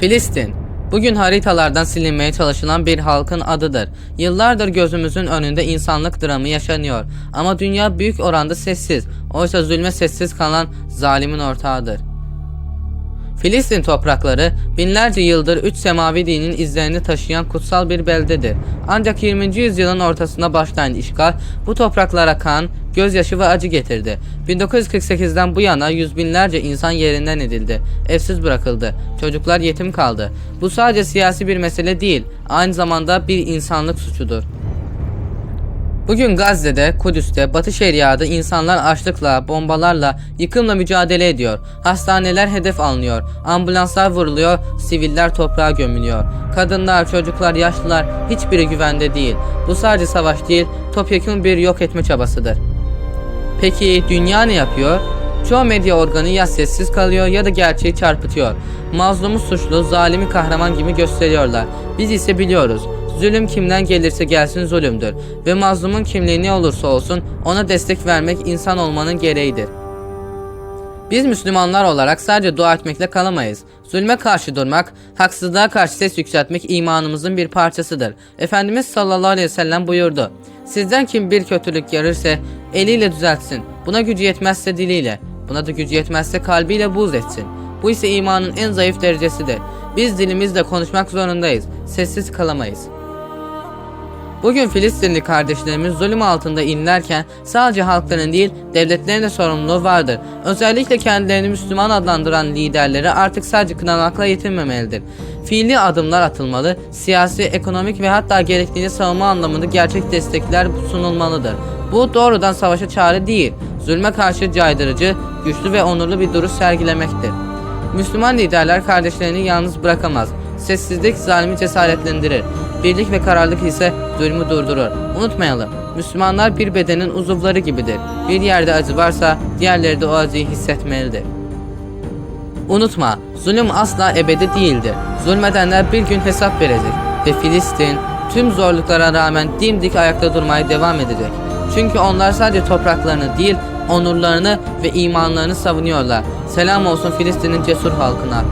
Filistin Bugün haritalardan silinmeye çalışılan bir halkın adıdır. Yıllardır gözümüzün önünde insanlık dramı yaşanıyor. Ama dünya büyük oranda sessiz. Oysa zulme sessiz kalan zalimin ortağıdır. Filistin toprakları binlerce yıldır üç semavi dinin izlerini taşıyan kutsal bir beldedir. Ancak 20. yüzyılın ortasında başlayan işgal bu topraklara kan, gözyaşı ve acı getirdi. 1948'den bu yana yüz binlerce insan yerinden edildi, evsiz bırakıldı, çocuklar yetim kaldı. Bu sadece siyasi bir mesele değil, aynı zamanda bir insanlık suçudur. Bugün Gazze'de, Kudüs'te, Batı Şeria'da insanlar açlıkla, bombalarla, yıkımla mücadele ediyor. Hastaneler hedef alınıyor, ambulanslar vuruluyor, siviller toprağa gömülüyor. Kadınlar, çocuklar, yaşlılar hiçbiri güvende değil. Bu sadece savaş değil, topyekun bir yok etme çabasıdır. Peki dünya ne yapıyor? Çoğu medya organı ya sessiz kalıyor ya da gerçeği çarpıtıyor. Mazlumu suçlu, zalimi kahraman gibi gösteriyorlar. Biz ise biliyoruz. Zulüm kimden gelirse gelsin zulümdür ve mazlumun kimliği ne olursa olsun ona destek vermek insan olmanın gereğidir. Biz Müslümanlar olarak sadece dua etmekle kalamayız. Zulme karşı durmak, haksızlığa karşı ses yükseltmek imanımızın bir parçasıdır. Efendimiz sallallahu aleyhi ve sellem buyurdu. Sizden kim bir kötülük yarırsa eliyle düzeltsin. Buna gücü yetmezse diliyle. Buna da gücü yetmezse kalbiyle buz etsin. Bu ise imanın en zayıf derecesidir. Biz dilimizle konuşmak zorundayız. Sessiz kalamayız. Bugün Filistinli kardeşlerimiz zulüm altında inlerken sadece halkların değil devletlerin de sorumluluğu vardır. Özellikle kendilerini Müslüman adlandıran liderleri artık sadece kınamakla yetinmemelidir. Fiili adımlar atılmalı, siyasi, ekonomik ve hatta gerektiğini savunma anlamında gerçek destekler sunulmalıdır. Bu doğrudan savaşa çare değil, zulme karşı caydırıcı, güçlü ve onurlu bir duruş sergilemektir. Müslüman liderler kardeşlerini yalnız bırakamaz. Sessizlik zalimi cesaretlendirir. Birlik ve kararlılık ise zulmü durdurur. Unutmayalım, Müslümanlar bir bedenin uzuvları gibidir. Bir yerde acı varsa diğerleri de o acıyı hissetmelidir. Unutma, zulüm asla ebedi değildir. Zulmedenler bir gün hesap verecek ve Filistin tüm zorluklara rağmen dimdik ayakta durmaya devam edecek. Çünkü onlar sadece topraklarını değil, onurlarını ve imanlarını savunuyorlar. Selam olsun Filistin'in cesur halkına.